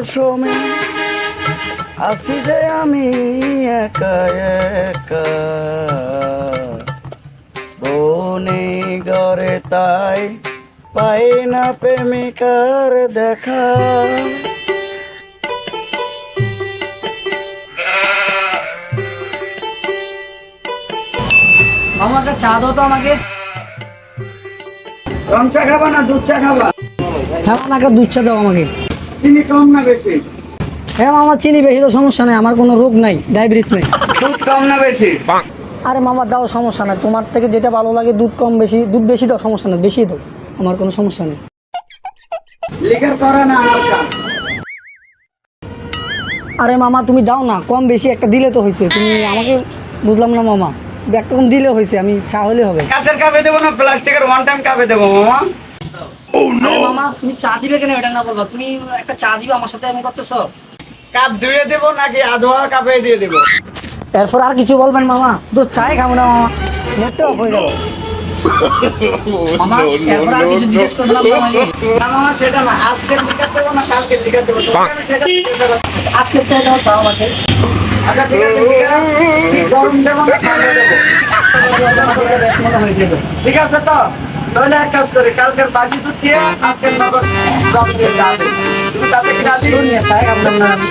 মৌসুমে আসি যে আমি একা একা। বনে গড়ে তাই পাই না প্রেমিকার দেখা। একটা চা দাও তো আমাকে। রং চা খাবা না দুধ চা খাবা? হ্যাঁ মামা একটা দুধ চা দাও আমাকে। চিনি কম না বেশি? হ্যাঁ মামা চিনি বেশি তো সমস্যা নেই আমার কোনো রোগ নাই ডায়াবেটিস নেই। দুধ কম না বেশি? আরে মামা দাও সমস্যা নাই। তোমার থেকে যেটা ভালো লাগে দুধ কম বেশি দুধ বেশি দাও সমস্যা নেই বেশি দাও আমার কোনো সমস্যা নেই। লিকার করে না হালকা আরে মামা তুমি দাও না কম বেশি একটা দিলে তো হয়েছে তুমি আমাকে বুঝলাম না মামা। একটা কম দিলে হয়েছে আমি চা হলে হবে। কাঁচের কাপে দেবো না প্লাস্টিকের ওয়ান টাইম কাপে দেবো মামা। আরে মামা তুমি চা দিবে কেন এটা না বলবা তুমি একটা চা দিবে আমার সাথে এমন করতেছ কাপ ধুয়ে দেবো নাকি আধোয়া কাপে দিয়ে দেবো এরপর আর কিছু বলবেন মামা দুধ চাই খাব না মামা নেটটা অফ হয়ে গেল মামা এরপর আর কিছু জিজ্ঞেস করব না মামাকে? না মামা সেটা না আজকে লিকার দেবো না কালকে লিকার দেবো তোমাকে সেটা জিজ্ঞাসা করছি। আজকে তো এটা চাও আমাকে আচ্ছা ঠিক আছে লিকার কি গরম দেবো না ঠান্ডা দেবো মনে হয়ে গেল ঠিক আছে তো তাহলে এক কাজ করি কালকের বাসি দুধ দিয়ে আজকের নগদ দম দিয়ে যাবে তুমি তাতে কি রাজি চাই খাবলাম না আমি।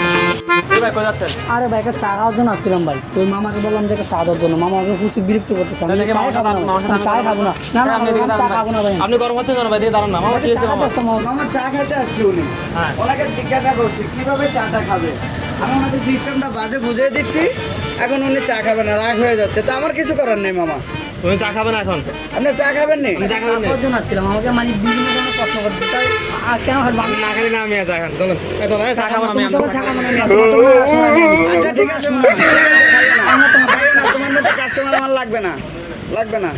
ভাই কোথায় যাচ্ছেন? আরে ভাই একটা চা খাওয়ার জন্য আসছিলাম ভাই। তো মামাকে বললাম যে চা দেওয়ার জন্য। মামা আমাকে প্রচুর বিরক্ত করতেছে। আমি দেখে চাই মামার সাথে খাব না মামার সাথে আমি চাই খাব না। না না আমি চা খাব না ভাই। আপনি গরম হচ্ছেন কেন ভাই? দিয়ে দাঁড়ান না। মামা কি হয়েছে মামা? মামা। মামা। চা খেতে আসছি উনি। হ্যাঁ। ওনাকে জিজ্ঞাসা করছি কীভাবে চাটা খাবে? আমি ওনাকে সিস্টেমটা বাজে বুঝিয়ে দিচ্ছি। এখন উনি চা খাবে না রাগ হয়ে যাচ্ছে। তো আমার কিছু করার নেই মামা। তুমি চা খাবে না এখন? আপনি চা খাবেন নি? আমি চা খাবেন না? জন্য আসছিলাম? আমাকে মানে বিভিন্ন ধরনের প্রশ্ন করতে তাই আর কেন হয় বাংলা না? খালি না আমি চা খান চলো এত তো চা খাব আমি তুমি তো চা খাব না, আমি তোমার- তোমার- তোমার- তোমার- আচ্ছা ঠিক আছে আমার তোমার ভাই না, তোমার মতো কাস্টমার আমার লাগবে না। লাগবে না।